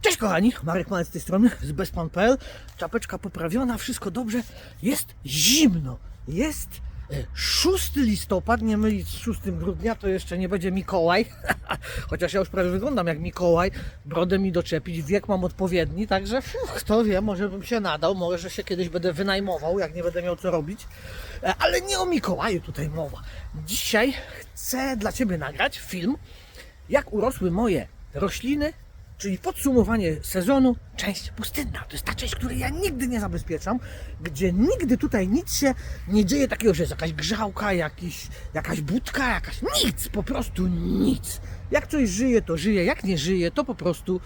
Cześć kochani, Marek Malec z tej strony, z bezpan.pl. Czapeczka poprawiona, wszystko dobrze. Jest zimno. Jest e, 6 listopad, nie mylić z 6 grudnia, to jeszcze nie będzie Mikołaj. Chociaż ja już prawie wyglądam jak Mikołaj. Brodę mi doczepić, wiek mam odpowiedni, także kto wie, może bym się nadał, może się kiedyś będę wynajmował, jak nie będę miał co robić. E, Ale nie o Mikołaju tutaj mowa. Dzisiaj chcę dla Ciebie nagrać film, jak urosły moje rośliny, czyli podsumowanie sezonu, część pustynna. To jest ta część, której ja nigdy nie zabezpieczam, gdzie nigdy tutaj nic się nie dzieje takiego, że jest jakaś grzałka, jakiś, jakaś budka, jakaś nic, po prostu nic. Jak coś żyje, to żyje, jak nie żyje, to po prostu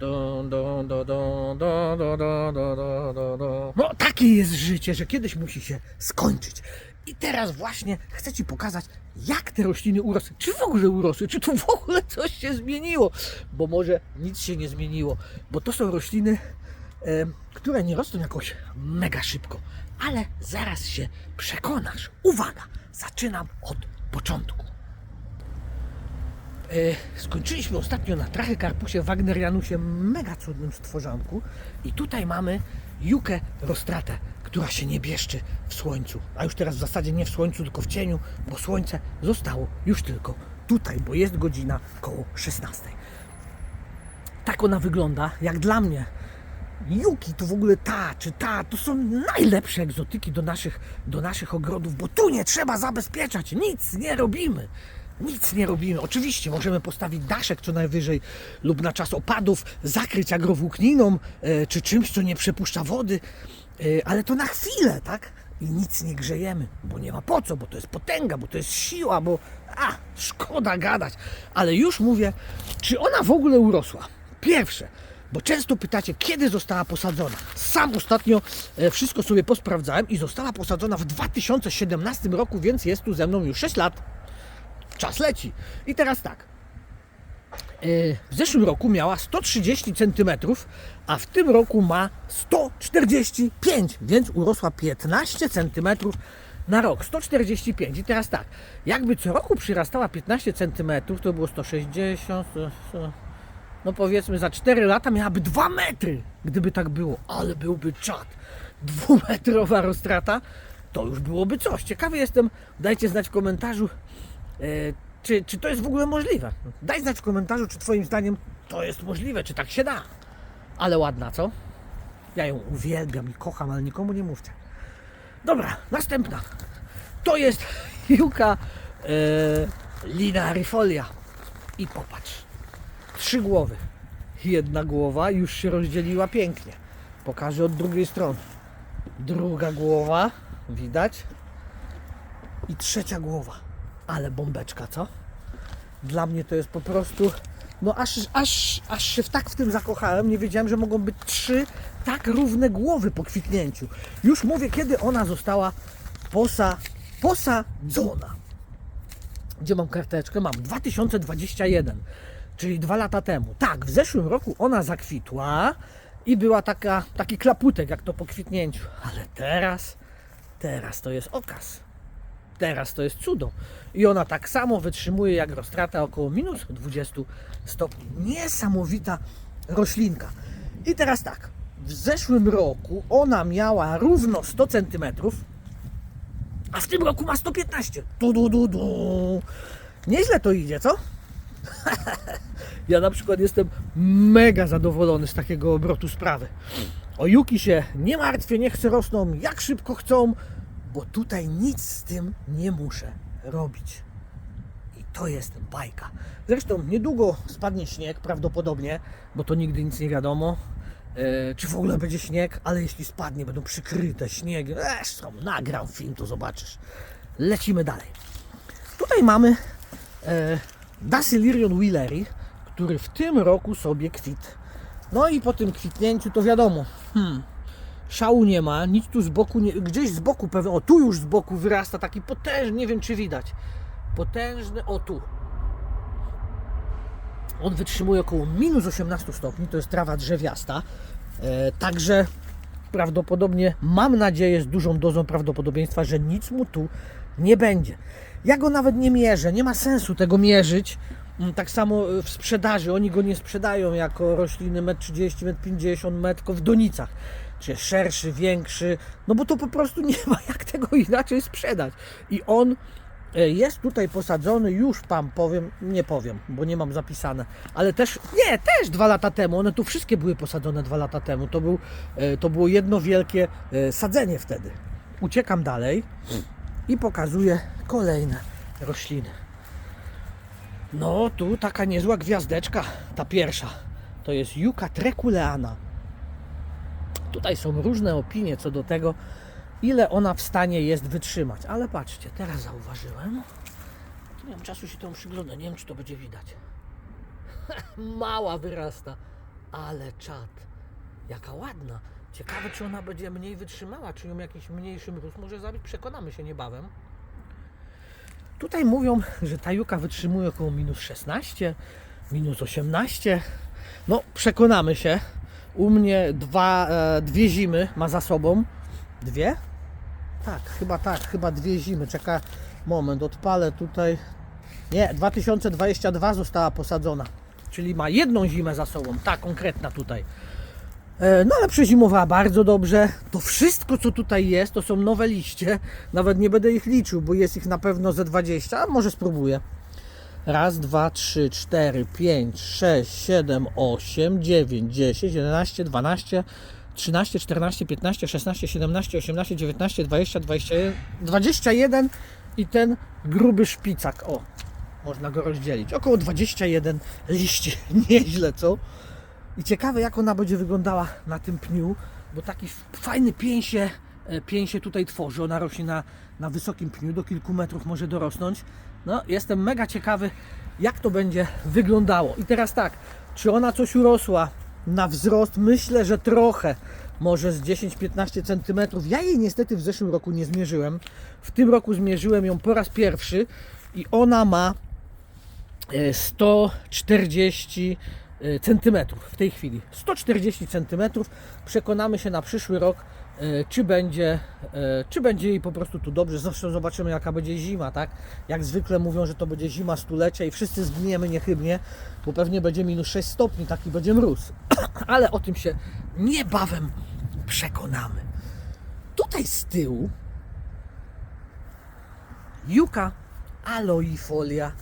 do, do, do, do, do, do, do, do. No takie jest życie, że kiedyś musi się skończyć. I teraz właśnie chcę Ci pokazać, jak te rośliny urosły. Czy w ogóle urosły, czy tu w ogóle coś się zmieniło. Bo może nic się nie zmieniło, bo to są rośliny, e, które nie rosną jakoś mega szybko. Ale zaraz się przekonasz. Uwaga, zaczynam od początku. E, Skończyliśmy ostatnio na Trachycarpusie Wagnerianusie, mega cudnym stworzonku. I tutaj mamy Jukę rostratę, która się nie bieszczy w słońcu. A już teraz w zasadzie nie w słońcu, tylko w cieniu, bo słońce zostało już tylko tutaj, bo jest godzina koło 16. Tak ona wygląda, jak dla mnie. Juki to w ogóle ta czy ta, to są najlepsze egzotyki do naszych, do naszych ogrodów, bo tu nie trzeba zabezpieczać, nic nie robimy. Nic nie robimy. Oczywiście możemy postawić daszek co najwyżej lub na czas opadów zakryć agrowłókniną e, czy czymś, co nie przepuszcza wody, e, ale to na chwilę, tak? I nic nie grzejemy, bo nie ma po co, bo to jest potęga, bo to jest siła, bo a, szkoda gadać. Ale już mówię, czy ona w ogóle urosła? Pierwsze, bo często pytacie, kiedy została posadzona. Sam ostatnio e, wszystko sobie posprawdzałem i została posadzona w 2017 roku, więc jest tu ze mną już 6 lat. Czas leci. I teraz tak. E, W zeszłym roku miała 130 cm, a w tym roku ma 145, więc urosła 15 cm na rok. 145. I teraz tak, jakby co roku przyrastała 15 cm, to było 160, sto- sto- no powiedzmy za 4 lata miałaby 2 metry, gdyby tak było, ale byłby czad. Dwumetrowa roztrata, to już byłoby coś. Ciekawy jestem, dajcie znać w komentarzu, czy, czy to jest w ogóle możliwe. Daj znać w komentarzu, czy Twoim zdaniem to jest możliwe, czy tak się da. Ale ładna, co? Ja ją uwielbiam i kocham, ale nikomu nie mówcie. Dobra, następna. To jest Juka e, linarifolia. I popatrz. Trzy głowy. Jedna głowa już się rozdzieliła pięknie. Pokażę od drugiej strony. Druga głowa, widać. I trzecia głowa. Ale bombeczka, co? Dla mnie to jest po prostu. No aż, aż, aż się tak w tym zakochałem, nie wiedziałem, że mogą być trzy tak równe głowy po kwitnięciu. Już mówię, kiedy ona została posa, posadzona. Gdzie mam karteczkę? Mam 2021, czyli dwa lata temu. Tak, w zeszłym roku ona zakwitła i była taka, taki klaputek, jak to po kwitnięciu. Ale teraz, teraz to jest okaz. Teraz to jest cudo. I ona tak samo wytrzymuje jak roztrata około minus 20 stopni. Niesamowita roślinka. I teraz tak. W zeszłym roku ona miała równo 100 cm, a w tym roku ma 115. Du, du, du, du. Nieźle to idzie, co? ja na przykład jestem mega zadowolony z takiego obrotu sprawy. O Juki się nie martwię, niech se rosną jak szybko chcą, bo tutaj nic z tym nie muszę robić. I to jest bajka. Zresztą niedługo spadnie śnieg, prawdopodobnie, bo to nigdy nic nie wiadomo. E, czy w ogóle będzie śnieg, ale jeśli spadnie, będą przykryte śniegiem. Zresztą nagram film, to zobaczysz. Lecimy dalej. Tutaj mamy e, Dasylirion Willery, który w tym roku sobie kwit. No i po tym kwitnięciu to wiadomo, hmm, szału nie ma, nic tu z boku, nie, gdzieś z boku pewnie, o tu już z boku wyrasta taki potężny, nie wiem czy widać, potężny, o tu. On wytrzymuje około minus 18 stopni, to jest trawa drzewiasta, e, także prawdopodobnie, mam nadzieję, z dużą dozą prawdopodobieństwa, że nic mu tu nie będzie. Ja go nawet nie mierzę, nie ma sensu tego mierzyć, Mm, Tak samo y, w sprzedaży. Oni go nie sprzedają jako rośliny 1,30 m, 1,50 m, tylko w donicach. Czy szerszy, większy. No bo to po prostu nie ma jak tego inaczej sprzedać. I on e, jest tutaj posadzony, już Wam powiem, nie powiem, bo nie mam zapisane, ale też, nie, też dwa lata temu, one tu wszystkie były posadzone dwa lata temu, to, był, e, to było jedno wielkie e, sadzenie wtedy. Uciekam dalej i pokazuję kolejne rośliny. No, tu taka niezła gwiazdeczka, ta pierwsza, to jest Juka treculeana. Tutaj są różne opinie co do tego, ile ona w stanie jest wytrzymać. Ale patrzcie, teraz zauważyłem. Nie mam czasu się tą przyglądać, nie wiem czy to będzie widać. Mała wyrasta, ale czad. Jaka ładna. Ciekawe czy ona będzie mniej wytrzymała, czy ją jakiś mniejszy mróz może zabić. Przekonamy się niebawem. Tutaj mówią, że ta juka wytrzymuje około minus 16, minus 18. No, przekonamy się. U mnie dwa, e, dwie zimy ma za sobą. Dwie? Tak, chyba tak, chyba dwie zimy. Czeka moment, odpalę tutaj. Nie, 2022 została posadzona. Czyli ma jedną zimę za sobą, ta konkretna tutaj. E, No ale przezimowała bardzo dobrze. To wszystko, co tutaj jest, to są nowe liście. Nawet nie będę ich liczył, bo jest ich na pewno ze 20, a może spróbuję. Raz, dwa, trzy, cztery, pięć, sześć, siedem, osiem, dziewięć, dziesięć, jedenaście, dwanaście, trzynaście, czternaście, piętnaście, szesnaście, siedemnaście, osiemnaście, dziewiętnaście, dwadzieścia, dwadzieścia jeden, i ten gruby szpicak. O, można go rozdzielić. Około 21 liści. Nieźle, co? I ciekawe, jak ona będzie wyglądała na tym pniu, bo taki fajny pień się, e, pień się tutaj tworzy. Ona rośnie na, na wysokim pniu, do kilku metrów może dorosnąć. No, jestem mega ciekawy, jak to będzie wyglądało. I teraz tak, czy ona coś urosła na wzrost? Myślę, że trochę. Może z 10-15 cm. Ja jej niestety w zeszłym roku nie zmierzyłem. W tym roku zmierzyłem ją po raz pierwszy i ona ma e, 140 e, centymetrów w tej chwili. 140 centymetrów. Przekonamy się na przyszły rok, e, czy będzie, e, czy będzie jej po prostu tu dobrze. Zresztą zobaczymy, jaka będzie zima, tak? Jak zwykle mówią, że to będzie zima stulecia i wszyscy zginiemy niechybnie, bo pewnie będzie minus 6 stopni, taki będzie mróz. Ale o tym się niebawem przekonamy. Tutaj z tyłu Juka aloifolia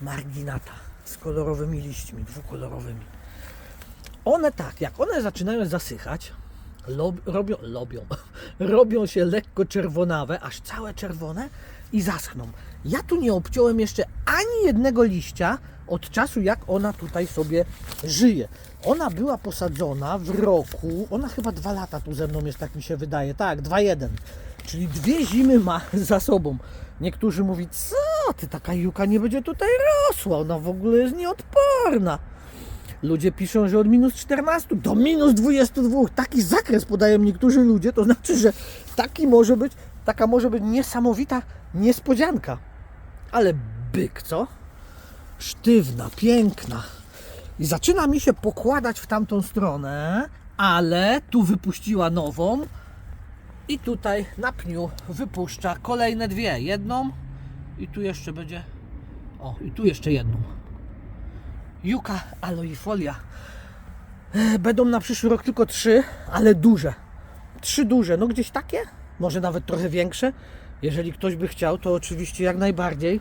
marginata z kolorowymi liśćmi, dwukolorowymi. One tak, jak one zaczynają zasychać, lob, robią, lobią, robią się lekko czerwonawe, aż całe czerwone i zaschną. Ja tu nie obciąłem jeszcze ani jednego liścia od czasu, jak ona tutaj sobie żyje. Ona była posadzona w roku, ona chyba dwa lata tu ze mną jest, tak mi się wydaje, tak, dwa jeden. Czyli dwie zimy ma za sobą. Niektórzy mówią, co ty, taka juka nie będzie tutaj rosła, ona w ogóle jest nieodporna. Ludzie piszą, że od minus 14 do minus 22. Taki zakres podają niektórzy ludzie, to znaczy, że taki może być, taka może być niesamowita niespodzianka. Ale byk, co? Sztywna, piękna. I zaczyna mi się pokładać w tamtą stronę, ale tu wypuściła nową i tutaj na pniu wypuszcza kolejne dwie. Jedną i tu jeszcze będzie. O, i tu jeszcze jedną. Juka aloifolia. E, Będą na przyszły rok tylko trzy, ale duże. Trzy duże, no gdzieś takie, może nawet trochę większe. Jeżeli ktoś by chciał, to oczywiście jak najbardziej.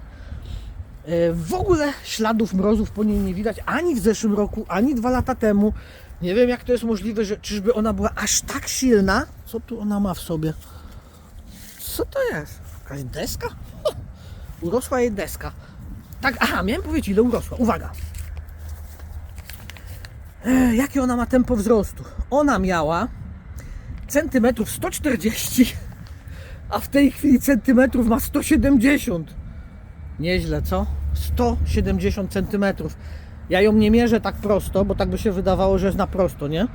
E, W ogóle śladów mrozów po niej nie widać ani w zeszłym roku, ani dwa lata temu. Nie wiem jak to jest możliwe, że czyżby ona była aż tak silna. Co tu ona ma w sobie? Co to jest? Jakaś deska? Urosła jej deska. Tak, aha, miałem powiedzieć ile urosła. Uwaga. Jakie ona ma tempo wzrostu? Ona miała centymetrów 140, a w tej chwili centymetrów ma 170. Nieźle, co? 170 centymetrów. Ja ją nie mierzę tak prosto, bo tak by się wydawało, że jest na prosto, nie?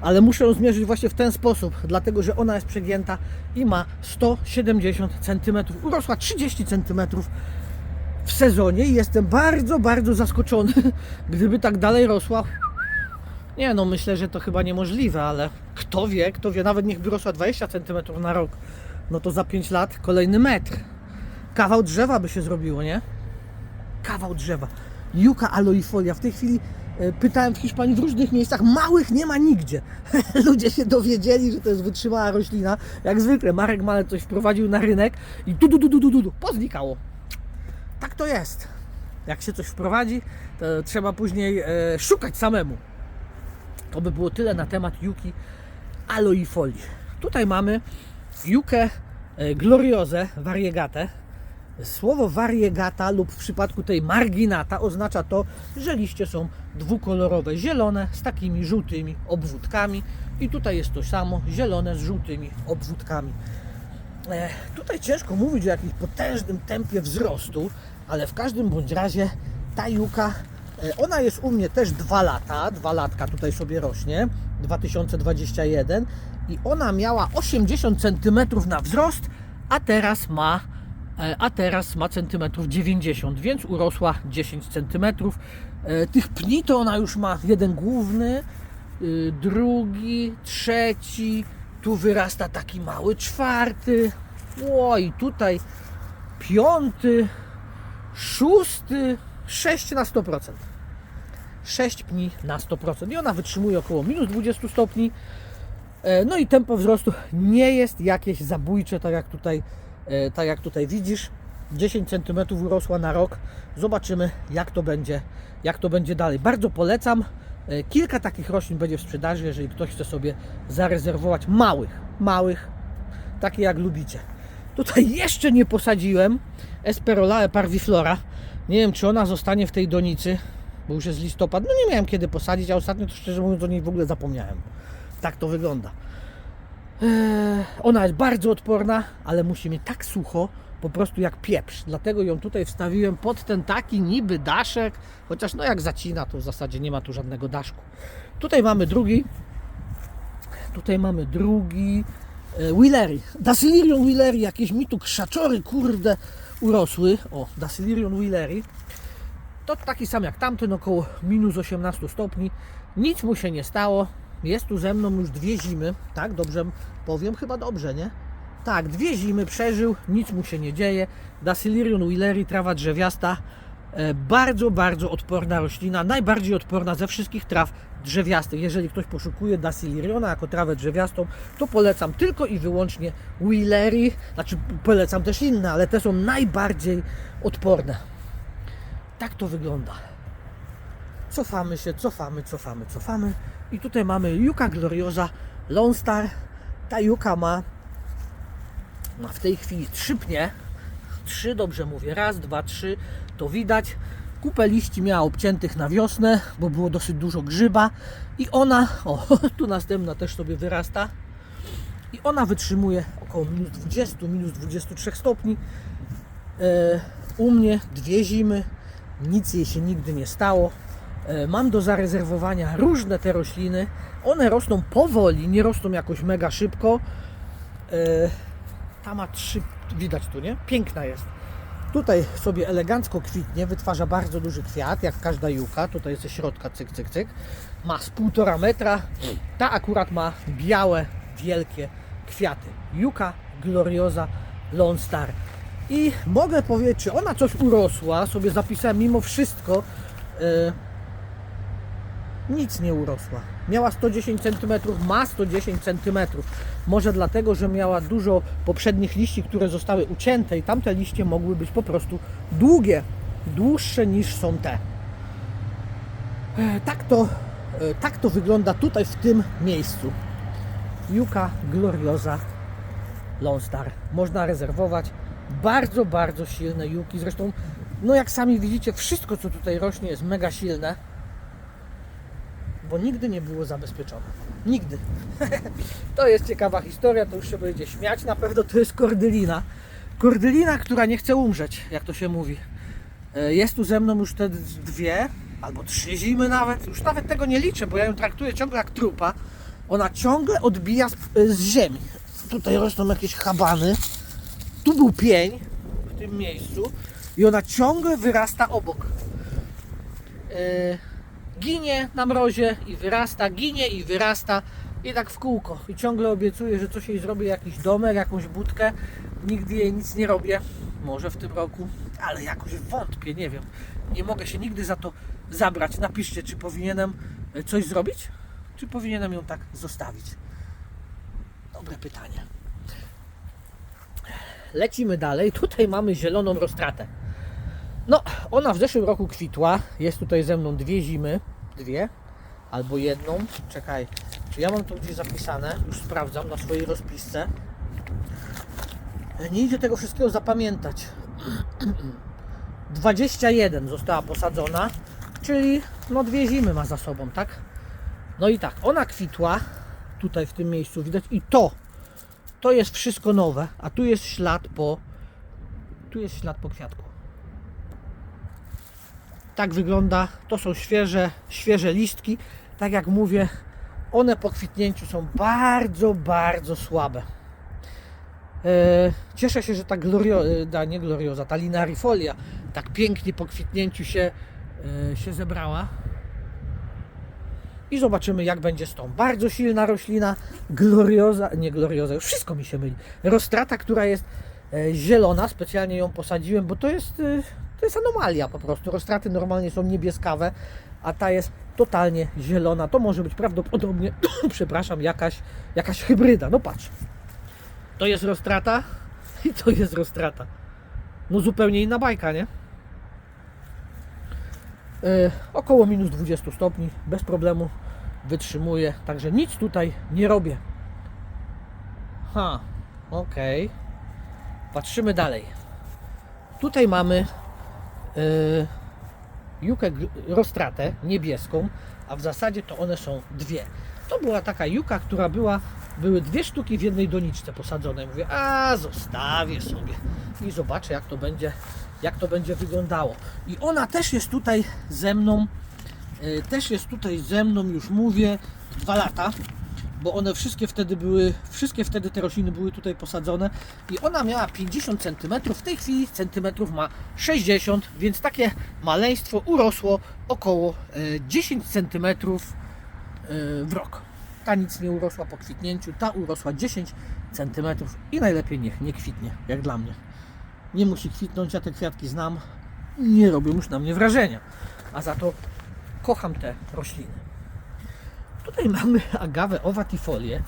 Ale muszę ją zmierzyć właśnie w ten sposób, dlatego że ona jest przegięta i ma 170 centymetrów. Urosła 30 centymetrów w sezonie i jestem bardzo, bardzo zaskoczony. Gdyby tak dalej rosła, nie no, myślę, że to chyba niemożliwe, ale kto wie, kto wie, nawet niech wyrosła 20 cm na rok, no to za 5 lat kolejny metr. Kawał drzewa by się zrobiło, nie? Kawał drzewa. Yucca aloifolia. W tej chwili e, pytałem w Hiszpanii w różnych miejscach, małych nie ma nigdzie. Ludzie się dowiedzieli, że to jest wytrzymała roślina. Jak zwykle Marek Malet coś wprowadził na rynek i tu, tu, tu, tu, tu, tu poznikało. Tak to jest. Jak się coś wprowadzi, to trzeba później e, szukać samemu. To by było tyle na temat Yuki aloifolii. Tutaj mamy Jukę e, gloriozę variegate. Słowo variegata lub w przypadku tej marginata oznacza to, że liście są dwukolorowe, zielone z takimi żółtymi obwódkami i tutaj jest to samo, zielone z żółtymi obwódkami. E, tutaj ciężko mówić o jakimś potężnym tempie wzrostu, ale w każdym bądź razie ta juka, ona jest u mnie też dwa lata, dwa latka tutaj sobie rośnie, 2021 i ona miała 80 cm na wzrost, a teraz ma e, a teraz ma centymetrów 90, więc urosła 10 centymetrów. E, Tych pni to ona już ma jeden główny, drugi, trzeci, tu wyrasta taki mały czwarty, oj, tutaj piąty, szósty, 6 na 100%. 6 pni na 100%. I ona wytrzymuje około minus 20 stopni. E, No i tempo wzrostu nie jest jakieś zabójcze, tak jak tutaj, e, tak jak tutaj widzisz. 10 cm urosła na rok. Zobaczymy, jak to będzie, jak to będzie dalej. Bardzo polecam. E, Kilka takich roślin będzie w sprzedaży, jeżeli ktoś chce sobie zarezerwować małych, małych, takie jak lubicie. Tutaj jeszcze nie posadziłem Esperolae parviflora. Nie wiem, czy ona zostanie w tej donicy, bo już jest listopad. No nie miałem kiedy posadzić, a ostatnio to szczerze mówiąc o niej w ogóle zapomniałem. Tak to wygląda. Eee, Ona jest bardzo odporna, ale musi mieć tak sucho, po prostu jak pieprz. Dlatego ją tutaj wstawiłem pod ten taki niby daszek, chociaż no jak zacina, to w zasadzie nie ma tu żadnego daszku. Tutaj mamy drugi. Tutaj mamy drugi e, Willery. Dasylirion Willery, jakieś mi tu krzaczory, kurde, urosły. O, Dasylirion Willery. To taki sam jak tamten, około minus 18 stopni. Nic mu się nie stało. Jest tu ze mną już dwie zimy. Tak, dobrze powiem? Chyba dobrze, nie? Tak, dwie zimy przeżył, nic mu się nie dzieje. Dasylirion Willery, trawa drzewiasta. E, Bardzo, bardzo odporna roślina. Najbardziej odporna ze wszystkich traw drzewiastych. Jeżeli ktoś poszukuje Dasyliriona jako trawę drzewiastą, to polecam tylko i wyłącznie Willery. Znaczy, polecam też inne, ale te są najbardziej odporne. Tak to wygląda. Cofamy się, cofamy, cofamy, cofamy. I tutaj mamy Juka Gloriosa Lone Star. Ta Juka ma, ma w tej chwili trzy pnie. Trzy, dobrze mówię. Raz, dwa, trzy. To widać. Kupę liści miała obciętych na wiosnę, bo było dosyć dużo grzyba. I ona, o, tu następna też sobie wyrasta. I ona wytrzymuje około minus 20, minus 23 stopni. E, u mnie dwie zimy, nic jej się nigdy nie stało. E, Mam do zarezerwowania różne te rośliny. One rosną powoli, nie rosną jakoś mega szybko. E, Ta ma trzy, widać tu, nie? Piękna jest. Tutaj sobie elegancko kwitnie, wytwarza bardzo duży kwiat, jak każda juka. Tutaj jest ze środka, cyk, cyk, cyk. Ma z półtora metra. Ta akurat ma białe, wielkie kwiaty. Juka gloriosa Lone Star. I mogę powiedzieć, czy ona coś urosła, sobie zapisałem mimo wszystko. e, nic nie urosła. Miała 110 cm, ma 110 cm. Może dlatego, że miała dużo poprzednich liści, które zostały ucięte i tamte liście mogły być po prostu długie, dłuższe niż są te. E, Tak to, e, tak to wygląda tutaj w tym miejscu. Juka Gloriosa Lone Star. Można rezerwować. Bardzo, bardzo silne juki. Zresztą, no jak sami widzicie, wszystko co tutaj rośnie jest mega silne bo nigdy nie było zabezpieczone. Nigdy. to jest ciekawa historia, to już się będzie śmiać. Na pewno to jest kordylina. Kordylina, która nie chce umrzeć, jak to się mówi. E, Jest tu ze mną już te dwie, albo trzy zimy nawet. Już nawet tego nie liczę, bo ja ją traktuję ciągle jak trupa. Ona ciągle odbija z, z ziemi. Tutaj rosną jakieś habany. Tu był pień w tym miejscu i ona ciągle wyrasta obok. E, ginie na mrozie i wyrasta, ginie i wyrasta i tak w kółko. I ciągle obiecuję, że coś jej zrobię, jakiś domek, jakąś budkę. Nigdy jej nic nie robię. Może w tym roku. ale jakoś wątpię, nie wiem. Nie mogę się nigdy za to zabrać. Napiszcie, czy powinienem e, coś zrobić, czy powinienem ją tak zostawić. Dobre pytanie. Lecimy dalej. Tutaj mamy zieloną roztratę. No, ona w zeszłym roku kwitła. Jest tutaj ze mną dwie zimy. Dwie. Albo jedną. Czekaj. Czy ja mam to gdzieś zapisane? Już sprawdzam na swojej rozpisce. Nie idzie tego wszystkiego zapamiętać. 21 została posadzona, czyli no dwie zimy ma za sobą, tak? No i tak, ona kwitła tutaj w tym miejscu widać i to to jest wszystko nowe, a tu jest ślad po tu jest ślad po kwiatku. Tak wygląda, to są świeże, świeże listki. Tak jak mówię, one po kwitnięciu są bardzo, bardzo słabe. E, Cieszę się, że ta glorioza, nie glorioza, ta linarifolia tak pięknie po kwitnięciu się, e, się zebrała. I zobaczymy, jak będzie z tą. Bardzo silna roślina, glorioza, nie glorioza, już wszystko mi się myli. Rostrata, która jest e, zielona, specjalnie ją posadziłem, bo to jest, e, to jest anomalia po prostu. Rostraty normalnie są niebieskawe, a ta jest totalnie zielona. To może być prawdopodobnie, przepraszam, jakaś, jakaś hybryda. No patrz. To jest roztrata i to jest roztrata. No zupełnie inna bajka, nie? Yy, około minus 20 stopni, bez problemu wytrzymuje, także nic tutaj nie robię. Ha, okej. Patrzymy dalej. Tutaj mamy jukę gr- roztratę niebieską, a w zasadzie to one są dwie. To była taka juka, która była, były dwie sztuki w jednej doniczce posadzone. Mówię, a zostawię sobie i zobaczę jak to będzie, jak to będzie wyglądało. I ona też jest tutaj ze mną, e, też jest tutaj ze mną, już mówię, dwa lata, bo one wszystkie wtedy były, wszystkie wtedy te rośliny były tutaj posadzone i ona miała 50 cm, w tej chwili centymetrów ma 60, więc takie maleństwo urosło około e, 10 cm w rok. Ta nic nie urosła po kwitnięciu, ta urosła 10 cm i najlepiej niech nie kwitnie, jak dla mnie. Nie musi kwitnąć, ja te kwiatki znam, nie robią już na mnie wrażenia, a za to kocham te rośliny. Tutaj mamy agawę owatifolię,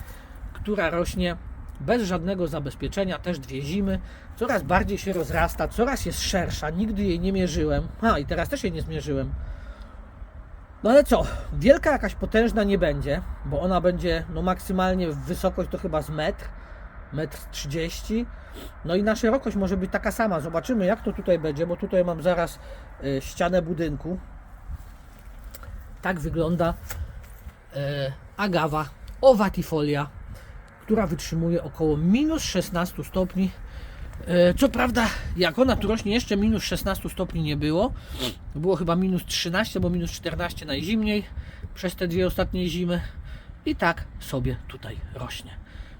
która rośnie bez żadnego zabezpieczenia, też dwie zimy. Coraz bardziej się rozrasta, coraz jest szersza. Nigdy jej nie mierzyłem. A i teraz też jej nie zmierzyłem. No ale co, wielka jakaś potężna nie będzie, bo ona będzie no maksymalnie w wysokość to chyba z metr, metr 30. No i na szerokość może być taka sama. Zobaczymy jak to tutaj będzie, bo tutaj mam zaraz y, ścianę budynku. Tak wygląda agawa owatifolia, która wytrzymuje około minus 16 stopni. E, Co prawda, jak ona tu rośnie, jeszcze minus 16 stopni nie było. Było chyba minus 13, bo minus 14 najzimniej przez te dwie ostatnie zimy. I tak sobie tutaj rośnie.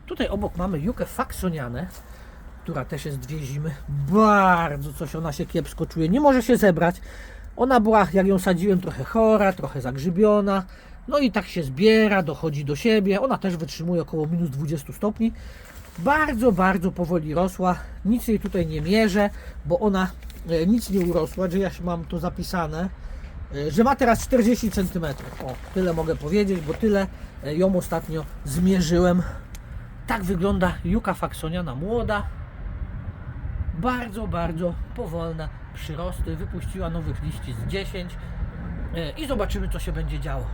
Tutaj obok mamy jukę faksonianę, która też jest dwie zimy. Bardzo coś ona się kiepsko czuje. Nie może się zebrać. Ona była, jak ją sadziłem, trochę chora, trochę zagrzybiona. No i tak się zbiera, dochodzi do siebie. Ona też wytrzymuje około minus 20 stopni. Bardzo, bardzo powoli rosła. Nic jej tutaj nie mierzę, bo ona e, nic nie urosła, że ja mam to zapisane, e, że ma teraz 40 cm. O, tyle mogę powiedzieć, bo tyle e, ją ostatnio zmierzyłem. Tak wygląda juka faksoniana młoda. Bardzo, bardzo powolne przyrosty. Wypuściła nowych liści z 10 E, i zobaczymy, co się będzie działo.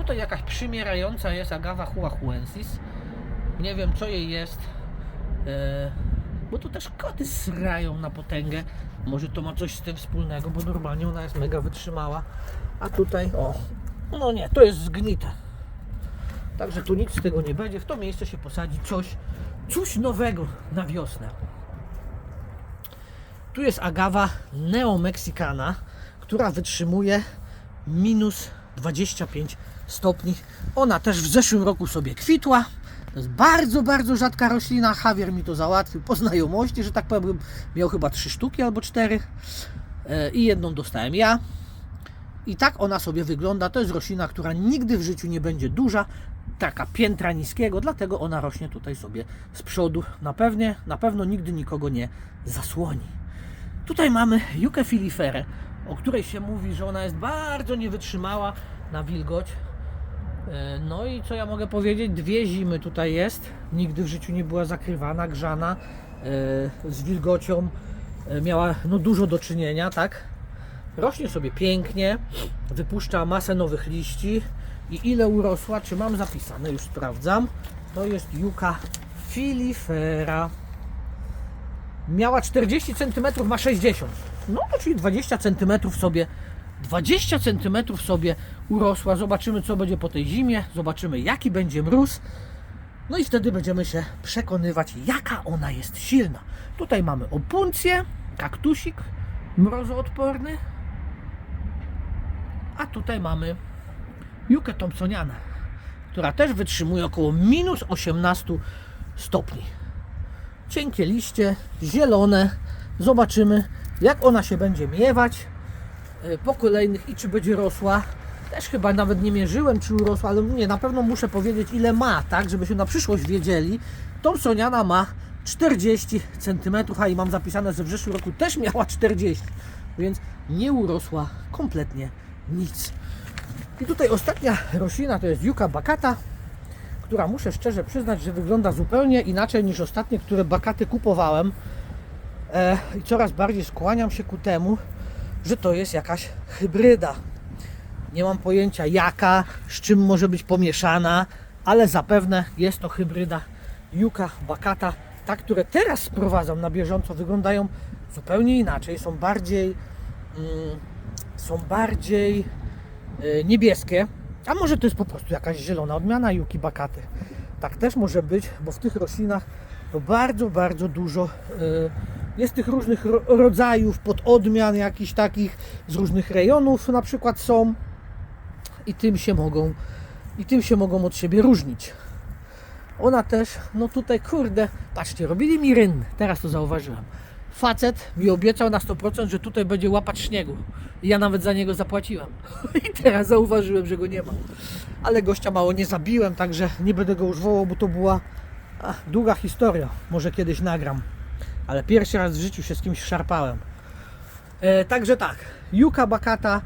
Tutaj jakaś przymierająca jest agawa huahuensis. Nie wiem, co jej jest, e, bo tu też koty srają na potęgę. Może to ma coś z tym wspólnego, bo normalnie ona jest mega wytrzymała. A tutaj, o, no nie, to jest zgnite. Także tu nic z tego nie będzie. W to miejsce się posadzi coś, coś nowego na wiosnę. Tu jest agawa neomexicana, która wytrzymuje minus 25 stopni. Ona też w zeszłym roku sobie kwitła. To jest bardzo, bardzo rzadka roślina. Javier mi to załatwił po znajomości, że tak powiem. Miał chyba trzy sztuki albo cztery. E, I jedną dostałem ja. I tak ona sobie wygląda. To jest roślina, która nigdy w życiu nie będzie duża. Taka piętra niskiego, dlatego ona rośnie tutaj sobie z przodu. Na, pewnie, na pewno nigdy nikogo nie zasłoni. Tutaj mamy Jukę filiferę, o której się mówi, że ona jest bardzo niewytrzymała na wilgoć. E, No i co ja mogę powiedzieć? Dwie zimy tutaj jest. Nigdy w życiu nie była zakrywana, grzana, e, z wilgocią. e, Miała no, dużo do czynienia, tak? Rośnie sobie pięknie, wypuszcza masę nowych liści. I ile urosła, czy mam zapisane, już sprawdzam. To jest Juka filifera. Miała 40 cm, ma 60. No to czyli 20 cm sobie 20 cm sobie urosła. Zobaczymy co będzie po tej zimie, zobaczymy jaki będzie mróz. No i wtedy będziemy się przekonywać jaka ona jest silna. Tutaj mamy opuncję, kaktusik mrozoodporny. A tutaj mamy Jukę Thompsonianę, która też wytrzymuje około minus 18 stopni cienkie liście, zielone. Zobaczymy, jak ona się będzie miewać po kolejnych i czy będzie rosła. Też chyba nawet nie mierzyłem, czy urosła, ale nie, na pewno muszę powiedzieć, ile ma, tak, żebyśmy na przyszłość wiedzieli. Thompsoniana ma 40 cm, a i mam zapisane, że w zeszłym roku też miała 40, więc nie urosła kompletnie nic. I tutaj ostatnia roślina to jest Yucca baccata, która muszę szczerze przyznać, że wygląda zupełnie inaczej niż ostatnie, które bakaty kupowałem. E, I coraz bardziej skłaniam się ku temu, że to jest jakaś hybryda. Nie mam pojęcia jaka, z czym może być pomieszana, ale zapewne jest to hybryda Juka Bakata. Ta, które teraz sprowadzam na bieżąco, wyglądają zupełnie inaczej. Są bardziej, mm, są bardziej e, niebieskie, a może to jest po prostu jakaś zielona odmiana Yuki Bakaty. Tak też może być, bo w tych roślinach to bardzo, bardzo dużo y, jest tych różnych ro- rodzajów, pododmian jakichś takich z różnych rejonów na przykład są i tym się mogą i tym się mogą od siebie różnić. Ona też, no tutaj kurde, patrzcie, robili mi rynny, teraz to zauważyłem. Facet mi obiecał na 100%, że tutaj będzie łapać śniegu. I ja nawet za niego zapłaciłem. I teraz zauważyłem, że go nie ma. Ale gościa mało nie zabiłem, także nie będę go już wołał, bo to była a, długa historia. Może kiedyś nagram. Ale pierwszy raz w życiu się z kimś szarpałem. E, także tak, Juka Bakata,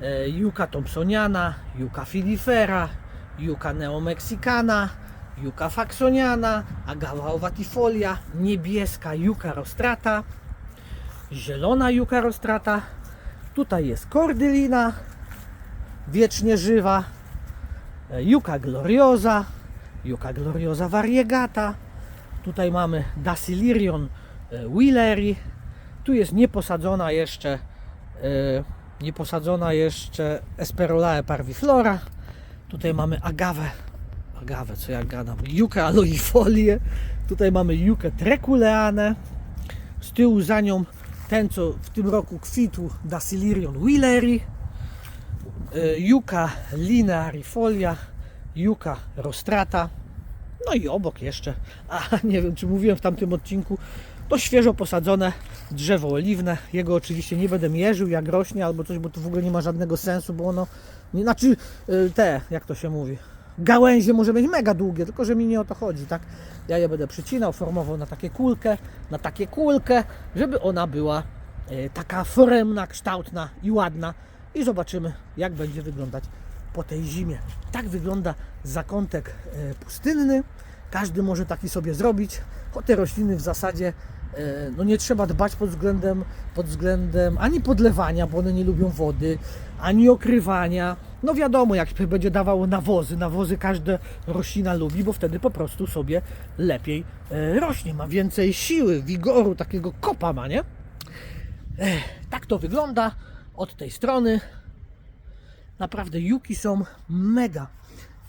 e, Juka Thompsoniana, Juka Filifera, Juka Neomexicana, Juka Faxoniana, Agawa ovatifolia, niebieska Juka rostrata, zielona Juka rostrata, tutaj jest kordylina, wiecznie żywa, e, Juka gloriosa, Juka gloriosa variegata, tutaj mamy Dacilirion e, Wheeleri, tu jest nieposadzona jeszcze e, nieposadzona jeszcze Esperolae parviflora, tutaj mamy agawę. Agawę, co ja gadam, Jukę aloifolię, tutaj mamy Jukę treculeane, z tyłu za nią ten, co w tym roku kwitł Dacilirion Wheeleri, y, Juka linearifolia, Juka rostrata, no i obok jeszcze, a nie wiem czy mówiłem w tamtym odcinku, to świeżo posadzone drzewo oliwne. Jego oczywiście nie będę mierzył jak rośnie albo coś, bo to w ogóle nie ma żadnego sensu, bo ono, nie, znaczy y, te, jak to się mówi, gałęzie może być mega długie, tylko że mi nie o to chodzi, tak? Ja je będę przycinał, formował na takie kulkę, na takie kulkę, żeby ona była e, taka foremna, kształtna i ładna i zobaczymy jak będzie wyglądać po tej zimie. Tak wygląda zakątek e, pustynny. Każdy może taki sobie zrobić. Te rośliny w zasadzie e, no nie trzeba dbać pod względem, pod względem ani podlewania, bo one nie lubią wody, ani okrywania. No wiadomo, jak się będzie dawało nawozy, nawozy każda roślina lubi, bo wtedy po prostu sobie lepiej e, rośnie, ma więcej siły, wigoru, takiego kopa ma, nie? Ech, tak to wygląda od tej strony. Naprawdę juki są mega.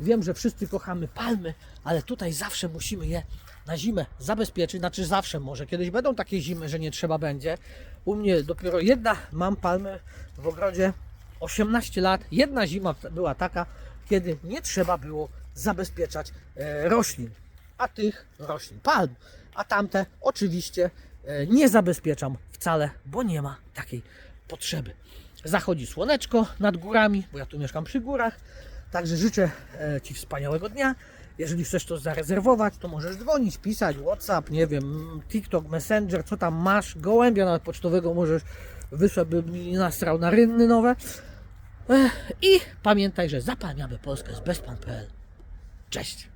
Wiem, że wszyscy kochamy palmy, ale tutaj zawsze musimy je na zimę zabezpieczyć. Znaczy zawsze, może kiedyś będą takie zimy, że nie trzeba będzie. U mnie dopiero jedna mam palmę w ogrodzie 18 lat. Jedna zima była taka, kiedy nie trzeba było zabezpieczać e, roślin, a tych roślin palm. A tamte oczywiście e, nie zabezpieczam wcale, bo nie ma takiej potrzeby. Zachodzi słoneczko nad górami, bo ja tu mieszkam przy górach. Także życzę e, Ci wspaniałego dnia Jeżeli chcesz to zarezerwować, to możesz dzwonić, pisać, WhatsApp, nie wiem, TikTok, Messenger, co tam masz, gołębia nawet pocztowego możesz wysłać, by mi nastrał na rynny nowe. Ech, I pamiętaj, że zapalniamy Polskę z bezpan.pl. Cześć!